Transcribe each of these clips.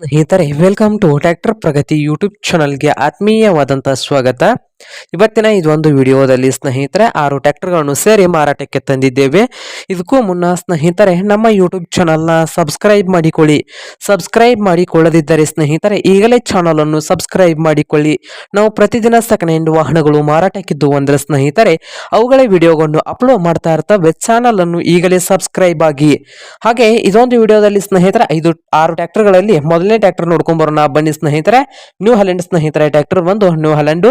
ಸ್ನೇಹಿತರೆ welcome to tractor Pragati YouTube ಚಾನಲ್ಗೆ ಆತ್ಮೀಯವಾದಂತಹ ಸ್ವಾಗತ. ಇವತ್ತಿನ ಇದೊಂದು ವಿಡಿಯೋದಲ್ಲಿ ಸ್ನೇಹಿತರೆ ಆರು ಟ್ರ್ಯಾಕ್ಟರ್ಗಳನ್ನು ಸೇರಿ ಮಾರಾಟಕ್ಕೆ ತಂದಿದ್ದೇವೆ. ಇದಕ್ಕೂ ಮುನ್ನ ಸ್ನೇಹಿತರೆ ನಮ್ಮ ಯೂಟ್ಯೂಬ್ ಚಾನಲ್ನ ಸಬ್ಸ್ಕ್ರೈಬ್ ಮಾಡಿಕೊಳ್ಳಿ. ಸಬ್ಸ್ಕ್ರೈಬ್ ಮಾಡಿಕೊಳ್ಳದಿದ್ದರೆ ಸ್ನೇಹಿತರೆ ಈಗಲೇ ಚಾನಲನ್ನು ಸಬ್ಸ್ಕ್ರೈಬ್ ಮಾಡಿಕೊಳ್ಳಿ. ನಾವು ಪ್ರತಿದಿನ ಸೆಕೆಂಡ್ ಹ್ಯಾಂಡ್ ವಾಹನಗಳು ಮಾರಾಟಕ್ಕಿದ್ದು ಅಂದರೆ ಸ್ನೇಹಿತರೆ ಅವುಗಳ ವಿಡಿಯೋಗಳನ್ನು ಅಪ್ಲೋಡ್ ಮಾಡ್ತಾ ಇರ್ತವೆ. ಚಾನಲ್ ಅನ್ನು ಈಗಲೇ ಸಬ್ಸ್ಕ್ರೈಬ್ ಆಗಿ. ಹಾಗೆ ಇದೊಂದು ವಿಡಿಯೋದಲ್ಲಿ ಸ್ನೇಹಿತರೆ ಐದು, ಆರು ಟ್ಯಾಕ್ಟರ್ಗಳಲ್ಲಿ ಮೊದಲನೇ ಟ್ಯಾಕ್ಟರ್ ನೋಡ್ಕೊಂಡ್ ಬರೋಣ. ಬನ್ನಿ ಸ್ನೇಹಿತರೆ. ನ್ಯೂ ಹಲೆಂಡ್ ಸ್ನೇಹಿತರೆ, ಟ್ರ್ಯಾಕ್ಟರ್ ಒಂದು, New Holland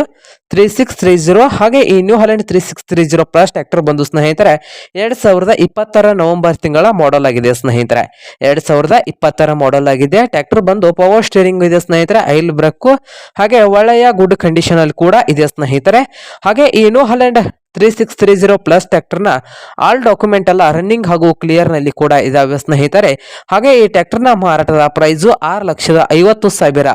three six three zero ಹಾಗೆ ಈ New Holland three six three zero plus tractor ಬಂದು ಸ್ನೇಹಿತರೆ, ಎರಡ್ ಸಾವಿರದ ಇಪ್ಪತ್ತರ ನವೆಂಬರ್ ತಿಂಗಳ ಮಾಡೆಲ್ ಆಗಿದೆ ಸ್ನೇಹಿತರೆ. ಎರಡ್ ಸಾವಿರದ ಇಪ್ಪತ್ತರ ಮಾಡೆಲ್ ಆಗಿದೆ, ಟ್ರ್ಯಾಕ್ಟರ್ ಬಂದು ಪವರ್ ಸ್ಟೇರಿಂಗ್ ಇದೆ ಸ್ನೇಹಿತರೆ, ಐಲ್ ಬ್ರಕ್, ಹಾಗೆ ಒಳ್ಳೆಯ ಗುಡ್ ಕಂಡೀಷನ್ ಅಲ್ಲಿ ಕೂಡ ಇದೆ ಸ್ನೇಹಿತರೆ. ಹಾಗೆ ಈ New Holland three six three zero plus ಟ್ರ್ಯಾಕ್ಟರ್ನ ಆಲ್ ಡಾಕ್ಯುಮೆಂಟ್ ಎಲ್ಲ ರನ್ನಿಂಗ್ ಹಾಗೂ ಕ್ಲಿಯರ್ನಲ್ಲಿ ಕೂಡ ಇದಾವೆ ಸ್ನೇಹಿತರೆ. ಹಾಗೆ ಈ ಟ್ರ್ಯಾಕ್ಟರ್ನ ಮಾರಾಟದ ಪ್ರೈಸು ಆರು ಲಕ್ಷದ ಐವತ್ತು ಸಾವಿರ.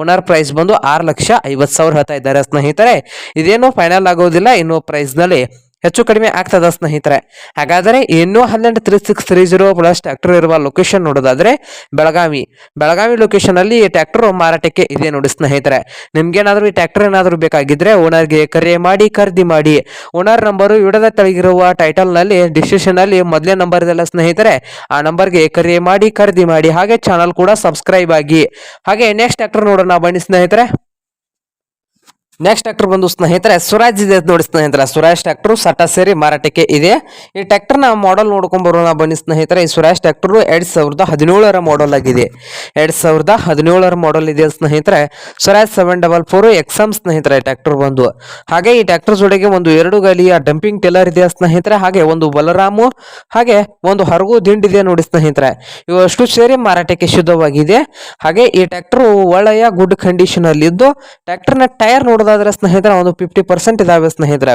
ಓನರ್ ಪ್ರೈಸ್ ಬಂದು ಆರು ಲಕ್ಷ ಐವತ್ತು ಸಾವಿರ ಹೇಳ್ತಾ ಇದ್ದಾರೆ ಸ್ನೇಹಿತರೆ. ಇದೇನು ಫೈನಲ್ ಆಗೋದಿಲ್ಲ, ಇನ್ನು ಪ್ರೈಸ್ನಲ್ಲಿ ಹೆಚ್ಚು ಕಡಿಮೆ ಆಗ್ತದ ಸ್ನೇಹಿತರೆ. ಹಾಗಾದರೆ ಇನ್ನೂ ಹನ್ನೆರಡು three six three zero plus tractor ಇರುವ ಲೊಕೇಶನ್ ನೋಡೋದಾದ್ರೆ ಬೆಳಗಾವಿ. ಬೆಳಗಾವಿ ಲೊಕೇಶನ್ ಅಲ್ಲಿ ಈ ಟ್ರ್ಯಾಕ್ಟರ್ ಮಾರಾಟಕ್ಕೆ ಇದೆ ನೋಡಿ ಸ್ನೇಹಿತರೆ. ನಿಮ್ಗೇನಾದ್ರೂ ಈ ಟ್ರ್ಯಾಕ್ಟರ್ ಏನಾದರೂ ಬೇಕಾಗಿದ್ರೆ ಓನರ್ಗೆ ಕರೆ ಮಾಡಿ, ಖರೀದಿ ಮಾಡಿ. ಓನರ್ ನಂಬರು ಇಡದ ತೆಳಗಿರುವ ಟೈಟಲ್ನಲ್ಲಿ ಡಿಸ್ಕ್ರಿಪ್ಷನ್ ಅಲ್ಲಿ ಮೊದಲೇ ನಂಬರ್ ಇದೆಲ್ಲ ಸ್ನೇಹಿತರೆ. ಆ ನಂಬರ್ಗೆ ಕರೆ ಮಾಡಿ, ಖರೀದಿ ಮಾಡಿ, ಹಾಗೆ ಚಾನಲ್ ಕೂಡ ಸಬ್ಸ್ಕ್ರೈಬ್ ಆಗಿ. ಹಾಗೆ ನೆಕ್ಸ್ಟ್ ಟ್ರ್ಯಾಕ್ಟರ್ ನೋಡೋಣ ಬನ್ನಿ ಸ್ನೇಹಿತರೆ. ನೆಕ್ಸ್ಟ್ ಟ್ರ್ಯಾಕ್ಟರ್ ಬಂದು ಸ್ನೇಹಿತರೆ ಸ್ವರಾಜ್ ಇದೆ ನೋಡಿ ಸ್ನೇಹಿತರ. ಸ್ವರಾಜ್ ಟ್ರ್ಯಾಕ್ಟರ್ ಸಟ ಸೇರಿ ಮಾರಾಟಕ್ಕೆ ಇದೆ. ಈ ಟ್ರ್ಯಾಕ್ಟರ್ನ ಮಾಡೆಲ್ ನೋಡ್ಕೊಂಡ್ ಬರೋಣ ಬನ್ನಿ ಸ್ನೇಹಿತರೆ. ಈ ಸ್ವರಾಜ್ ಟ್ರ್ಯಾಕ್ಟರ್ ಎರಡ್ ಸಾವಿರದ ಹದಿನೇಳರ ಮಾಡೆಲ್ ಆಗಿದೆ. ಎರಡ್ ಸಾವಿರದ ಹದಿನೇಳರ ಮಾಡೆಲ್ ಇದೆ ಸ್ನೇಹಿತರೆ. Swaraj seven double four exam ಸ್ನೇಹಿತರೆ ಟ್ರ್ಯಾಕ್ಟರ್ ಬಂದು. ಹಾಗೆ ಈ ಟ್ರ್ಯಾಕ್ಟರ್ ಜೊತೆಗೆ ಒಂದು ಎರಡು ಗಾಲಿಯ ಡಂಪಿಂಗ್ ಟೆಲರ್ ಇದೆ ಸ್ನೇಹಿತರೆ. ಹಾಗೆ ಒಂದು ಬಲರಾಮು, ಹಾಗೆ ಒಂದು ಹರಗು ದಿಂಡಿದೆ ನೋಡಿ ಸ್ನೇಹಿತರೆ. ಇವಷ್ಟು ಸೇರಿ ಮಾರಾಟಕ್ಕೆ ಶುದ್ಧವಾಗಿದೆ ಹಾಗೆ ಈ ಟ್ರ್ಯಾಕ್ಟರ್ ಒಳ್ಳೆಯ ಗುಡ್ ಕಂಡೀಷನ್ ಅಲ್ಲಿ ಇದ್ದು ಟ್ರ್ಯಾಕ್ಟರ್ನ ಟೈರ್ ನೋಡೋದಾದ್ರೆ ಸ್ನೇಹಿತರ ಒಂದು ಫಿಫ್ಟಿ ಪರ್ಸೆಂಟ್ ಇದಾವೆ ಸ್ನೇಹಿತರೆ.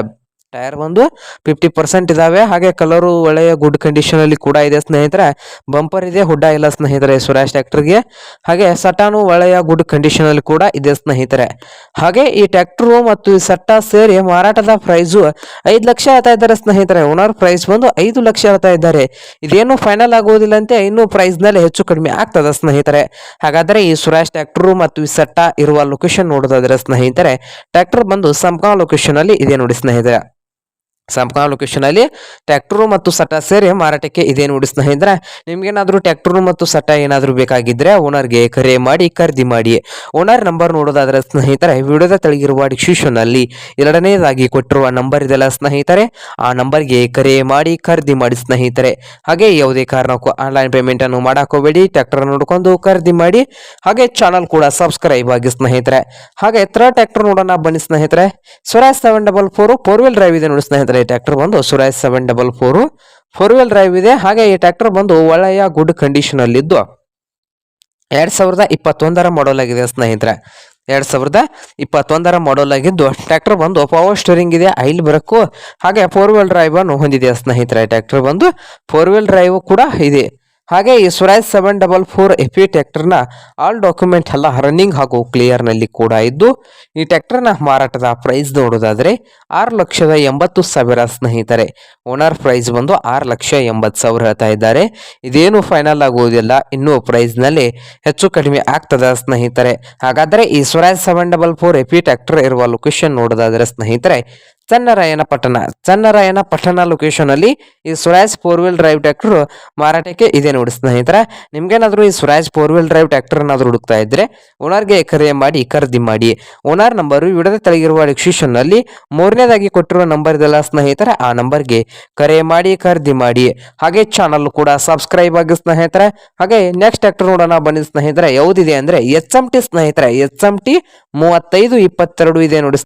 ಟೈರ್ ಬಂದು ಫಿಫ್ಟಿ ಪರ್ಸೆಂಟ್ ಇದಾವೆ. ಹಾಗೆ ಕಲರು ಒಳ್ಳೆಯ ಗುಡ್ ಕಂಡೀಷನ್ ಅಲ್ಲಿ ಕೂಡ ಇದೆ ಸ್ನೇಹಿತರೆ. ಬಂಪರ್ ಇದೆ, ಹುಡ್ಡ ಇಲ್ಲ ಸ್ನೇಹಿತರೆ ಸುರೇಶ್ ಟ್ಯಾಕ್ಟರ್ಗೆ ಹಾಗೆ ಸಟಾನು ಒಳ್ಳೆಯ ಗುಡ್ ಕಂಡೀಷನ್ ಅಲ್ಲಿ ಕೂಡ ಇದೆ ಸ್ನೇಹಿತರೆ. ಹಾಗೆ ಈ ಟ್ರ್ಯಾಕ್ಟರ್ ಮತ್ತು ಈ ಸಟ್ಟ ಸೇರಿ ಮಾರಾಟದ ಪ್ರೈಸು ಐದು ಲಕ್ಷ ಹೇಳ್ತಾ ಇದ್ದಾರೆ ಸ್ನೇಹಿತರೆ. ಓನರ್ ಪ್ರೈಸ್ ಬಂದು ಐದು ಲಕ್ಷ ಹೇಳ್ತಾ ಇದ್ದಾರೆ. ಇದೇನು ಫೈನಲ್ ಆಗುವುದಿಲ್ಲಂತೆ, ಇನ್ನು ಪ್ರೈಸ್ನಲ್ಲಿ ಹೆಚ್ಚು ಕಡಿಮೆ ಆಗ್ತದ ಸ್ನೇಹಿತರೆ. ಹಾಗಾದ್ರೆ ಈ ಸುರೇಶ್ ಟ್ರ್ಯಾಕ್ಟರ್ ಮತ್ತು ಈ ಸಟ್ಟ ಇರುವ ಲೊಕೇಶನ್ ನೋಡೋದಾದ್ರೆ ಸ್ನೇಹಿತರೆ ಟ್ರ್ಯಾಕ್ಟರ್ ಬಂದು ಸಂಪಾ ಲೊಕೇಶನ್ ಅಲ್ಲಿ ಇದೆ ನೋಡಿ ಸ್ನೇಹಿತರೆ. ಸಂಪಾ ಲೊಕೇಶನ್ ಅಲ್ಲಿ ಟ್ರ್ಯಾಕ್ಟರ್ ಮತ್ತು ಸಟ ಸೇರಿ ಮಾರಾಟಕ್ಕೆ ಇದೆ ನೋಡಿ ಸ್ನೇಹಿತರೆ ನಿಮ್ಗೇನಾದ್ರೂ ಟ್ರ್ಯಾಕ್ಟರ್ ಮತ್ತು ಸಟ ಏನಾದ್ರೂ ಬೇಕಾಗಿದ್ರೆ ಓನರ್ಗೆ ಕರೆ ಮಾಡಿ, ಖರೀದಿ ಮಾಡಿ. ಓನರ್ ನಂಬರ್ ನೋಡೋದಾದ್ರೆ ಸ್ನೇಹಿತರೆ, ವಿಡಿಯೋದ ತೆಳಗಿರುವ ಡಿಸ್ಕ್ರಿಪ್ಷನ್ ಅಲ್ಲಿ ಎರಡನೇದಾಗಿ ಕೊಟ್ಟಿರುವ ನಂಬರ್ ಇದೆಲ್ಲ ಸ್ನೇಹಿತರೆ. ಆ ನಂಬರ್ಗೆ ಕರೆ ಮಾಡಿ, ಖರೀದಿ ಮಾಡಿ ಸ್ನೇಹಿತರೆ. ಹಾಗೆ ಯಾವುದೇ ಕಾರಣಕ್ಕೂ ಆನ್ಲೈನ್ ಪೇಮೆಂಟ್ ಅನ್ನು ಮಾಡಾಕೋಬೇಡಿ ಟ್ರ್ಯಾಕ್ಟರ್ ನೋಡ್ಕೊಂಡು ಖರೀದಿ ಮಾಡಿ. ಹಾಗೆ ಚಾನಲ್ ಕೂಡ ಸಬ್ಸ್ಕ್ರೈಬ್ ಆಗಿ ಸ್ನೇಹಿತರೆ. ಹಾಗೆ ಎತ್ತರ ಟ್ರ್ಯಾಕ್ಟರ್ ನೋಡೋಣ ಬನ್ನಿ ಸ್ನೇಹಿತರೆ. Swaraj seven double four four wheel drive ಇದೆ ನೋಡಿ ಸ್ನೇಹಿತರೆ. ಈ ಟ್ರ್ಯಾಕ್ಟರ್ ಬಂದು Swaraj seven double four. Four wheel drive ಇದೆ. ಹಾಗೆ ಈ ಟ್ರ್ಯಾಕ್ಟರ್ ಬಂದು ಒಳ್ಳೆಯ ಗುಡ್ ಕಂಡೀಷನ್ ಎರಡು ಸಾವಿರದ ಇಪ್ಪತ್ತೊಂದರ ಮಾಡಲ್ ಆಗಿದೆ ಸ್ನೇಹಿತರೆ. ಎರಡು ಸಾವಿರದ ಇಪ್ಪತ್ತೊಂದರ ಮಾಡಲ್ ಆಗಿದ್ದು, ಟ್ರ್ಯಾಕ್ಟರ್ ಬಂದು ಪವರ್ ಸ್ಟೋರಿಂಗ್ ಇದೆ ಐಲ್ ಬರಕು. ಹಾಗೆ ಫೋರ್ ವೀಲ್ ಡ್ರೈವ್ ಅನ್ನು ಹೊಂದಿದೆ ಸ್ನೇಹಿತರೆ, ಟ್ರ್ಯಾಕ್ಟರ್ ಬಂದು? ಫೋರ್ ವೀಲ್ ಡ್ರೈವ್ ಕೂಡ ಇದೆ. ಹಾಗೆ ಈ Swaraj seven double four F E ಟ್ರ್ಯಾಕ್ಟರ್ನ ಆಲ್ ಡಾಕ್ಯುಮೆಂಟ್ ಎಲ್ಲ ರನ್ನಿಂಗ್ ಹಾಗೂ ಕ್ಲಿಯರ್ನಲ್ಲಿ ಕೂಡ ಇದ್ದು, ಈ ಟ್ಯಾಕ್ಟರ್ನ ಮಾರಾಟದ ಪ್ರೈಸ್ ನೋಡೋದಾದರೆ ಆರು ಲಕ್ಷದ ಎಂಬತ್ತು ಸಾವಿರ ಸ್ನೇಹಿತರೆ. ಓನರ್ ಪ್ರೈಸ್ ಬಂದು ಆರು ಲಕ್ಷ ಎಂಬತ್ತು ಸಾವಿರ ಹೇಳ್ತಾ ಇದ್ದಾರೆ. ಇದೇನು ಫೈನಲ್ ಆಗುವುದಿಲ್ಲ, ಇನ್ನೂ ಪ್ರೈಸ್ನಲ್ಲಿ ಹೆಚ್ಚು ಕಡಿಮೆ ಆಗ್ತದೆ ಸ್ನೇಹಿತರೆ. ಹಾಗಾದರೆ ಈ Swaraj seven double four AP tractor ಇರುವ ಲೊಕೇಶನ್ ನೋಡೋದಾದರೆ ಸ್ನೇಹಿತರೆ ಚನ್ನರಾಯನ ಪಟ್ಟಣ. ಚನ್ನರಾಯನ ಪಟ್ಟಣ ಲೊಕೇಶನ್ ಅಲ್ಲಿ ಈ Swaraj four wheel drive tractor ಮಾರಾಟಕ್ಕೆ ಇದೆ ನೋಡಿ ಸ್ನೇಹಿತರೆ. ನಿಮ್ಗೇನಾದ್ರೂ ಈ Swaraj four wheel drive tractor ಏನಾದ್ರು ಹುಡುಕ್ತಾ ಇದ್ರೆ ಓನರ್ಗೆ ಕರೆ ಮಾಡಿ, ಖರೀದಿ ಮಾಡಿ. ಓನರ್ ನಂಬರ್ ವಿಡದ ತೆಳಗಿರುವ ಡಿಸ್ಕ್ರಿಪ್ಷನ್ನಲ್ಲಿ ಮೂರನೇದಾಗಿ ಕೊಟ್ಟಿರುವ ನಂಬರ್ ಇದೆಲ್ಲ ಸ್ನೇಹಿತರೆ. ಆ ನಂಬರ್ಗೆ ಕರೆ ಮಾಡಿ, ಖರೀದಿ ಮಾಡಿ. ಹಾಗೆ ಚಾನಲ್ ಕೂಡ ಸಬ್ಸ್ಕ್ರೈಬ್ ಆಗಿ ಸ್ನೇಹಿತರೆ. ಹಾಗೆ ನೆಕ್ಸ್ಟ್ ಟ್ರ್ಯಾಕ್ಟರ್ ನೋಡೋಣ ಬನ್ನಿ ಸ್ನೇಹಿತರೆ. ಯಾವುದಿದೆ ಅಂದ್ರೆ ಎಚ್ ಎಂ ಟಿ ಸ್ನೇಹಿತರೆ. ಎಚ್ ಎಂ ಟಿ ಮೂವತ್ತೈದು ಇಪ್ಪತ್ತೆರಡು ಇದೆ ನೋಡಿ.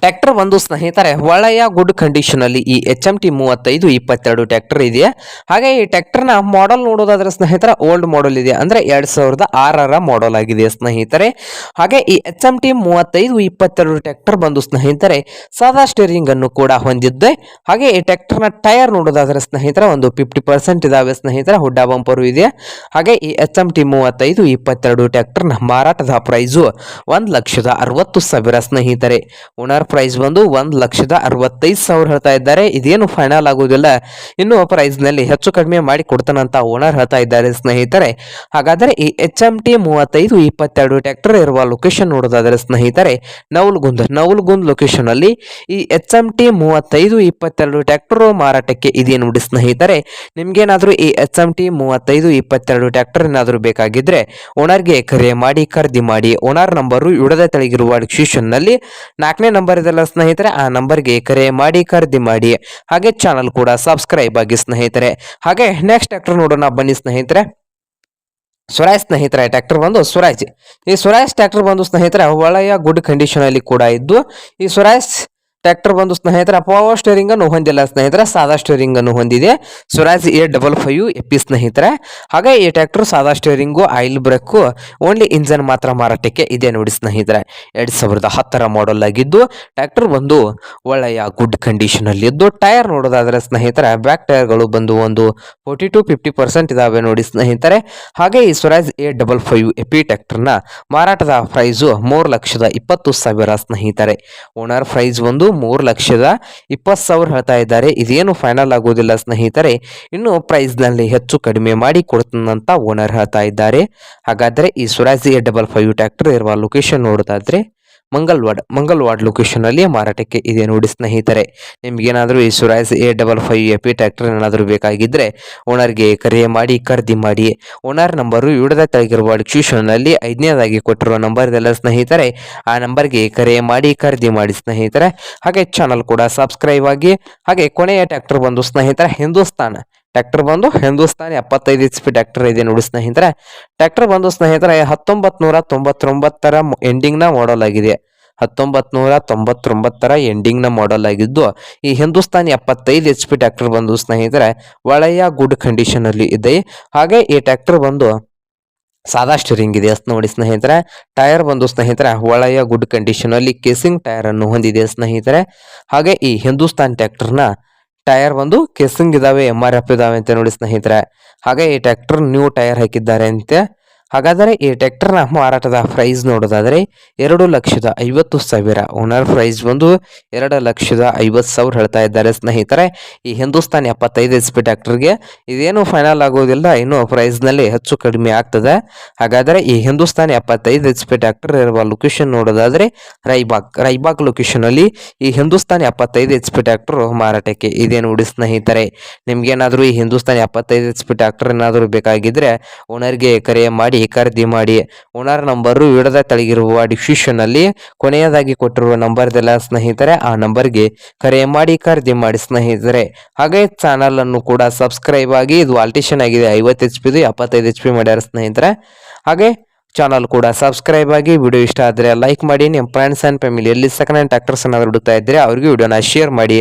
ಟ್ರ್ಯಾಕ್ಟರ್ ಒಂದು ಸ್ನೇಹಿತರೆ, ಒಳ್ಳೆಯ ಗುಡ್ ಕಂಡೀಷನ್ ಅಲ್ಲಿ ಈ ಎಚ್ ಎಂ ಟಿ ಮೂವತ್ತೈದು ಇಪ್ಪತ್ತೆರಡು ಟ್ರ್ಯಾಕ್ಟರ್ ಇದೆ ಹಾಗೆ ಈ ಟ್ರ್ಯಾಕ್ಟರ್ನ ಮಾಡೆಲ್ ನೋಡೋದಾದ್ರೆ ಸ್ನೇಹಿತರ ಓಲ್ಡ್ ಮಾಡೆಲ್ ಇದೆ ಅಂದ್ರೆ ಎರಡ್ ಸಾವಿರದ ಆರರ ಮಾಡೆಲ್ ಆಗಿದೆ ಸ್ನೇಹಿತರೆ? ಹಾಗೆ ಈ ಎಚ್ ಎಂ ಟಿ ಮೂವತ್ತೈದು ಇಪ್ಪತ್ತೆರಡು ಟ್ರ್ಯಾಕ್ಟರ್ ಬಂದು ಸ್ನೇಹಿತರೆ, ಸಾದಾ ಸ್ಟೇರಿಂಗ್ ಅನ್ನು ಕೂಡ ಹೊಂದಿದ್ದೆ. ಹಾಗೆ ಈ ಟ್ರ್ಯಾಕ್ಟರ್ನ ಟೈರ್ ನೋಡೋದಾದ್ರೆ ಸ್ನೇಹಿತರ, ಒಂದು ಫಿಫ್ಟಿ ಪರ್ಸೆಂಟ್ ಇದಾವೆ ಸ್ನೇಹಿತರ, ಹುಡ್ಡಾ ಬಂಪರು ಇದೆ ಹಾಗೆ ಈ ಎಚ್ ಎಂ ಟಿ ಮೂವತ್ತೈದು ಇಪ್ಪತ್ತೆರಡು ಟ್ರ್ಯಾಕ್ಟರ್ನ ಮಾರಾಟದ ಪ್ರೈಸು ಒಂದ್ ಲಕ್ಷದ ಅರವತ್ತು ಸಾವಿರ ಸ್ನೇಹಿತರೆ. ಓನರ್ ಪ್ರೈಸ್ ಬಂದು ಒಂದು ಲಕ್ಷದ ಅರವತ್ತೈದು ಸಾವಿರ ಹೇಳ್ತಾ ಇದ್ದಾರೆ. ಇದೇನು ಫೈನಲ್ ಆಗುವುದಿಲ್ಲ ಇನ್ನು ಪ್ರೈಸ್ನಲ್ಲಿ ಹೆಚ್ಚು ಕಡಿಮೆ ಮಾಡಿ ಕೊಡ್ತಾನಂತ ಓನರ್ ಹೇಳ್ತಾ ಇದ್ದಾರೆ ಸ್ನೇಹಿತರೆ. ಹಾಗಾದರೆ ಈ ಎಚ್ ಎಂ ಟಿ ಮೂವತ್ತೈದು ಇಪ್ಪತ್ತೆರಡು ಟ್ರ್ಯಾಕ್ಟರ್ ಇರುವ ಲೊಕೇಶನ್ ನೋಡೋದಾದ್ರೆ ಸ್ನೇಹಿತರೆ, ನವಲ್ಗುಂದ್ ನವಲ್ಗುಂದ್ ಲೊಕೇಶನ್ ಅಲ್ಲಿ ಈ ಎಚ್ ಎಂ ಟಿ ಮೂವತ್ತೈದು ಇಪ್ಪತ್ತೆರಡು ಟ್ರ್ಯಾಕ್ಟರ್ ಮಾರಾಟಕ್ಕೆ ಇದೆ ನೋಡಿ ಸ್ನೇಹಿತರೆ, ನಿಮ್ಗೇನಾದ್ರೂ ಈ ಎಚ್ ಎಂ ಟಿ ಮೂವತ್ತೈದು ಇಪ್ಪತ್ತೆರಡು ಟ್ರ್ಯಾಕ್ಟರ್ ಏನಾದರೂ ಬೇಕಾಗಿದ್ರೆ ಓನರ್ಗೆ ಕರೆ ಮಾಡಿ, ಖರೀದಿ ಮಾಡಿ ಓನರ್ ನಂಬರು ಇಡದ ತೆಳಗಿರುವ ಡಿಸ್ಕ್ರಿಪ್ಷನ್ನಲ್ಲಿ ನಾಲ್ಕನೇ ನಂಬರ್ ಇದೆಲ್ಲ ಸ್ನೇಹಿತರೆ, ಆ ನಂಬರ್ಗೆ ಕರೆ ಮಾಡಿ, ಖರೀದಿ ಮಾಡಿ. ಹಾಗೆ ಚಾನಲ್ ಕೂಡ ಸಬ್ಸ್ಕ್ರೈಬ್ ಆಗಿ ಸ್ನೇಹಿತರೆ. ಹಾಗೆ ನೆಕ್ಸ್ಟ್ ಟ್ಯಾಕ್ಟರ್ ನೋಡೋಣ ಬನ್ನಿ ಸ್ನೇಹಿತರೆ. ಸ್ವರಾಜ್ ಸ್ನೇಹಿತರೆ ಟ್ಯಾಕ್ಟರ್ ಬಂದು ಸ್ವರಾಜ್ ಈ ಸ್ವರಾಜ್ ಟ್ಯಾಕ್ಟರ್ ಬಂದು ಸ್ನೇಹಿತರೆ, ಒಳ್ಳೆಯ ಗುಡ್ ಕಂಡೀಷನ್ ಅಲ್ಲಿ ಕೂಡ ಇದ್ದು, ಈ ಸ್ವರಾಜ್ ಟ್ರ್ಯಾಕ್ಟರ್ ಬಂದು ಸ್ನೇಹಿತರ ಪವರ್ ಸ್ಟೇರಿಂಗ್ ಅನ್ನು ಹೊಂದಿಲ್ಲ. ಸ್ನೇಹಿತರೆ, ಸಾದಾ ಸ್ಟೇರಿಂಗ್ ಅನ್ನು ಹೊಂದಿದೆ. Swaraj A double five AP ಸ್ನೇಹಿತರೆ. ಹಾಗೆ ಈ ಟ್ರ್ಯಾಕ್ಟರ್ ಸಾದಾ steering oil brake, only engine ಮಾತ್ರ ಮಾರಾಟಕ್ಕೆ ಇದೆ ನೋಡಿ ಸ್ನೇಹಿತರೆ. ಎರಡ್ ಸಾವಿರದ ಹತ್ತರ ಮಾಡೆಲ್ ಆಗಿದ್ದು, ಟ್ರ್ಯಾಕ್ಟರ್ ಬಂದು ಒಳ್ಳೆಯ ಗುಡ್ ಕಂಡೀಷನ್ ಅಲ್ಲಿ ಇದ್ದು, ಟೈರ್ ನೋಡೋದಾದ್ರೆ ಸ್ನೇಹಿತರೆ ಬ್ಯಾಕ್ ಟೈರ್ಗಳು ಬಂದು ಒಂದು ಫೋರ್ಟಿ ಟು ಫಿಫ್ಟಿ ಪರ್ಸೆಂಟ್ ಇದಾವೆ ನೋಡಿ ಸ್ನೇಹಿತರೆ. ಹಾಗೆ ಈ Swaraj A double five AP ಟ್ರ್ಯಾಕ್ಟರ್ನ ಮಾರಾಟದ ಪ್ರೈಸು ಮೂರು ಲಕ್ಷದ ಇಪ್ಪತ್ತು ಸಾವಿರ ಸ್ನೇಹಿತರೆ. ಓನರ್ ಪ್ರೈಸ್ ಒಂದು ಮೂರು ಲಕ್ಷದ ಇಪ್ಪತ್ತು ಸಾವಿರ ಹೇಳ್ತಾ ಇದ್ದಾರೆ. ಇದೇನು ಫೈನಲ್ ಆಗೋದಿಲ್ಲ ಸ್ನೇಹಿತರೆ. ಇನ್ನು ಪ್ರೈಸ್ನಲ್ಲಿ ಹೆಚ್ಚು ಕಡಿಮೆ ಮಾಡಿ ಕೊಡ್ತಾನಂತ ಓನರ್ ಹೇಳ್ತಾ ಇದ್ದಾರೆ. ಹಾಗಾದರೆ ಈ ಸುರಾಜಿ ಡಬಲ್ ಫೈವ್ ಟ್ರ್ಯಾಕ್ಟರ್ ಇರುವ ಲೊಕೇಶನ್ ನೋಡೋದಾದ್ರೆ ಮಂಗಲ್ವಾಡ್ ಮಂಗಲ್ವಾಡ್ ಲೊಕೇಶನ್ ಅಲ್ಲಿ ಮಾರಾಟಕ್ಕೆ ಇದೆ ನೋಡಿ ಸ್ನೇಹಿತರೆ. ನಿಮಗೇನಾದರೂ ಈ Swaraj A double five A P tractor ಏನಾದರೂ ಬೇಕಾಗಿದ್ದರೆ ಓನರ್ಗೆ ಕರೆ ಮಾಡಿ, ಖರೀದಿ ಮಾಡಿ. ಓನರ್ ನಂಬರು ಇಡದ ಕೆಳಗಿರುವ ಅಲ್ಲಿ ಐದನೇದಾಗಿ ಕೊಟ್ಟಿರುವ ನಂಬರ್ ಇದೆಲ್ಲ ಸ್ನೇಹಿತರೆ, ಆ ನಂಬರ್ಗೆ ಕರೆ ಮಾಡಿ, ಖರೀದಿ ಮಾಡಿ ಸ್ನೇಹಿತರೆ. ಹಾಗೆ ಚಾನಲ್ ಕೂಡ ಸಬ್ಸ್ಕ್ರೈಬ್ ಆಗಿ, ಹಾಗೆ ಕೊನೆಯ ಟ್ರ್ಯಾಕ್ಟರ್ ಬಂದು ಸ್ನೇಹಿತರೆ, ಹಿಂದೂಸ್ತಾನ್. ಟ್ರ್ಯಾಕ್ಟರ್ ಬಂದು ಹಿಂದೂಸ್ತಾನಿ ಎಪ್ಪತ್ತೈದು ಎಚ್ ಪಿ ಟ್ರ್ಯಾಕ್ಟರ್ ಇದೆ ನೋಡಿ ಸ್ನೇಹಿತರೆ. ಟ್ರ್ಯಾಕ್ಟರ್ ಬಂದು ಸ್ನೇಹಿತರೆ ಹತ್ತೊಂಬತ್ತು ನೂರ ತೊಂಬತ್ತೊಂಬತ್ತರ ಎಂಡಿಂಗ್ನ ಮಾಡಲ್ ಆಗಿದೆ. ಹತ್ತೊಂಬತ್ ನೂರ ತೊಂಬತ್ತೊಂಬತ್ತರ ಎಂಡಿಂಗ್ನ ಮಾಡಲ್ ಆಗಿದ್ದು, ಈ ಹಿಂದೂಸ್ತಾನಿ ಎಪ್ಪತ್ತೈದು ಎಚ್ ಪಿ ಟ್ರ್ಯಾಕ್ಟರ್ ಬಂದು ಸ್ನೇಹಿತರೆ, ಒಳ್ಳೆಯ ಗುಡ್ ಕಂಡೀಷನ್ ಅಲ್ಲಿ ಇದೆ. ಹಾಗೆ ಈ ಟ್ರ್ಯಾಕ್ಟರ್ ಬಂದು ಸಾದಾ ಸ್ಟೀರಿಂಗ್ ಇದೆ ನೋಡಿ ಸ್ನೇಹಿತರೆ. ಟೈರ್ ಬಂದು ಸ್ನೇಹಿತರೆ, ಒಳ್ಳೆಯ ಗುಡ್ ಕಂಡೀಷನ್ ಅಲ್ಲಿ ಕೇಸಿಂಗ್ ಟೈರ್ ಅನ್ನು ಹೊಂದಿದೆ ಸ್ನೇಹಿತರೆ. ಹಾಗೆ ಈ ಹಿಂದೂಸ್ತಾನ್ ಟ್ರ್ಯಾಕ್ಟರ್ನ ಟೈರ್ ಬಂದು ಕೆಸಂಗ್ ಇದಾವೆ ಎಂ ಆರ್ ಎಫ್ ಇದಾವೆ ಅಂತ ನೋಡಿ ಸ್ನೇಹಿತರೆ. ಹಾಗೆ ಈ ಟ್ರ್ಯಾಕ್ಟರ್ ನ್ಯೂ ಟೈರ್ ಹಾಕಿದ್ದಾರೆ ಅಂತೆ. ಹಾಗಾದರೆ ಈ ಟ್ರ್ಯಾಕ್ಟರ್ನ ಮಾರಾಟದ ಪ್ರೈಸ್ ನೋಡೋದಾದರೆ ಎರಡು ಲಕ್ಷದ ಐವತ್ತು ಸಾವಿರ. ಓನರ್ ಪ್ರೈಸ್ ಬಂದು ಎರಡು ಲಕ್ಷದ ಐವತ್ತು ಸಾವಿರ ಹೇಳ್ತಾ ಇದ್ದಾರೆ ಸ್ನೇಹಿತರೆ. ಈ ಹಿಂದೂಸ್ತಾನ್ ಎಪ್ಪತ್ತೈದು ಎಚ್ ಪಿ ಟ್ರ್ಯಾಕ್ಟರ್ಗೆ ಇದೇನು ಫೈನಲ್ ಆಗೋದಿಲ್ಲ, ಇನ್ನು ಪ್ರೈಸ್ನಲ್ಲಿ ಹೆಚ್ಚು ಕಡಿಮೆ ಆಗ್ತದೆ. ಹಾಗಾದರೆ ಈ ಹಿಂದೂಸ್ತಾನ್ ಎಪ್ಪತ್ತೈದು ಎಚ್ ಪಿ ಟ್ರ್ಯಾಕ್ಟರ್ ಇರುವ ಲೊಕೇಶನ್ ನೋಡೋದಾದರೆ ರೈಬಾಗ್ ರೈಬಾಗ್ ಲೊಕೇಶನಲ್ಲಿ ಈ ಹಿಂದೂಸ್ತಾನ್ ಎಪ್ಪತ್ತೈದು ಎಚ್ ಪಿ ಟ್ರ್ಯಾಕ್ಟರ್ ಮಾರಾಟಕ್ಕೆ ಇದೇನು ಉಡಿ ಸ್ನೇಹಿತರೆ. ನಿಮ್ಗೇನಾದರೂ ಈ ಹಿಂದೂಸ್ತಾನ್ ಎಪ್ಪತ್ತೈದು ಎಚ್ ಪಿ ಟ್ರ್ಯಾಕ್ಟರ್ ಏನಾದರೂ ಬೇಕಾಗಿದ್ದರೆ ಓನರ್ಗೆ ಕರೆ ಮಾಡಿ ಖರೀದಿ ಮಾಡಿ ಓನರ್ ನಂಬರು ವಿಡದ ತಳಗಿರುವ ಡಿಸ್ಕ್ರಿಪ್ಷನ್ ಅಲ್ಲಿ ಕೊನೆಯದಾಗಿ ಕೊಟ್ಟಿರುವ ನಂಬರ್ ಇದೆಲ್ಲ ಸ್ನೇಹಿತರೆ ಆ ನಂಬರ್ಗೆ ಕರೆ ಮಾಡಿ ಖರೀದಿ ಮಾಡಿ ಸ್ನೇಹಿತರೆ. ಹಾಗೆ ಚಾನಲ್ ಅನ್ನು ಕೂಡ ಸಬ್ಸ್ಕ್ರೈಬ್ ಆಗಿ ಇದು ಆಲ್ಟೇಷನ್ ಆಗಿದೆ, ಐವತ್ತು ಎಚ್ ಪಿದು ಎಪ್ಪತ್ತೈದು ಎಚ್ ಪಿ ಮಾಡ್ಯಾರ ಸ್ನೇಹಿತರೆ. ಹಾಗೆ ಚಾನಲ್ ಕೂಡ ಸಬ್ಸ್ಕ್ರೈಬ್ ಆಗಿ ವಿಡಿಯೋ ಇಷ್ಟ ಆದರೆ ಲೈಕ್ ಮಾಡಿ, ನಿಮ್ಮ ಫ್ರೆಂಡ್ಸ್ ಆ್ಯಂಡ್ ಫ್ಯಾಮಿಲಿ ಎಲ್ಲಿ ಸೆಕೆಂಡ್ ಹ್ಯಾಂಡ್ ಟ್ರ್ಯಾಕ್ಟರ್ಸ್ ಏನಾದರೂ ಹುಡುಕ್ತಾ ಇದ್ದರೆ, ಅವ್ರಿಗೆ ವಿಡಿಯೋನ ಶೇರ್ ಮಾಡಿ.